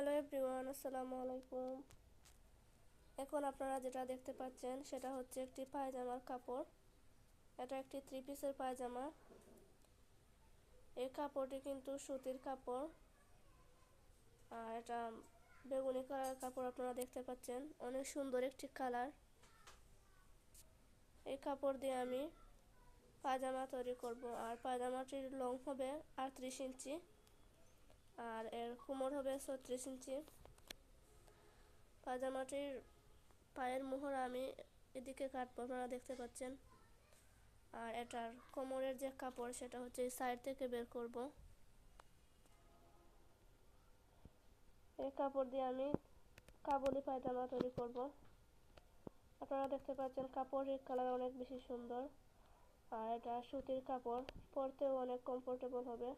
Hello everyone, আসসালামু আলাইকুম। এখন আপনারা যেটা দেখতে পাচ্ছেন সেটা হচ্ছে একটি পায়জামার কাপড়। এটা একটি থ্রি পিসের পায়জামা। এই কাপড়টি কিন্তু সুতির কাপড়। আর এটা বেগুনি কালার কাপড় আপনারা দেখতে পাচ্ছেন। অনেক সুন্দর একটি কালার। এই কাপড় দিয়ে আমি পায়জামা তৈরি করব। আর পায়জামাটির লং হবে আটত্রিশ ইঞ্চি। আর এর কোমর হবে ছত্রিশ ইঞ্চি। পাজামাটির পায়ের মোহর আমি এদিকে কাটবো, আপনারা দেখতে পাচ্ছেন। আর এটার কোমরের যে কাপড়, সেটা হচ্ছে সাইড থেকে বের করব। এই কাপড় দিয়ে আমি কাবুলি পায়জামা তৈরি করব। আপনারা দেখতে পাচ্ছেন, কাপড়ের কালার অনেক বেশি সুন্দর। আর এটা সুতির কাপড়, পরতেও অনেক কমফোর্টেবল হবে।